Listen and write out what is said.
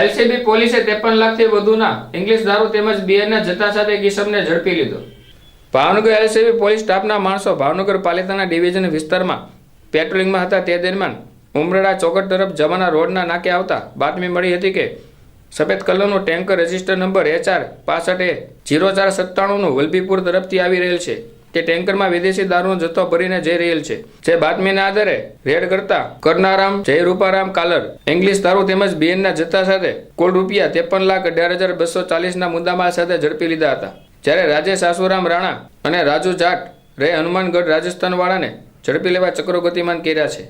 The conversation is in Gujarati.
એલસીબી પોલીસે ત્રેપન લાખથી વધુના ઇંગ્લિશ દારૂ તેમજ બિયરના જથ્થા સાથે કિસમને ઝડપી લીધો. ભાવનગર એલસીબી પોલીસ સ્ટાફના માણસો ભાવનગર પાલિતાના ડિવિઝન વિસ્તારમાં પેટ્રોલિંગમાં હતા. તે દરમિયાન ઉમરડા ચોકડ તરફ જવાના રોડના નાકે આવતા બાતમી મળી હતી કે સફેદ કલરનું ટેન્કર રજિસ્ટર નંબર એચઆર પાસઠ એ જીરો ચાર સત્તાણુંનું વલભીપુર તરફથી આવી રહેલ છે. તે ટેન્કરમાં વિદેશી દારૂનો જથ્થો ભરીને જઈ રહેલ છે. જે બાતમીના આધારે રેડ કરતા કરનારામ જય રૂપારામ કાલર ઇંગ્લિશ દારૂ તેમજ બીએનના જથ્થા સાથે કુલ રૂપિયા ત્રેપન લાખ અઢાર હજાર બસો ચાલીસના મુદ્દામાલ સાથે ઝડપી લીધા હતા. જ્યારે રાજેશ આસુરામ રાણા અને રાજુ જાટ રે હનુમાનગઢ રાજસ્થાનવાળાને ઝડપી લેવા ચક્રો ગતિમાન કર્યા છે.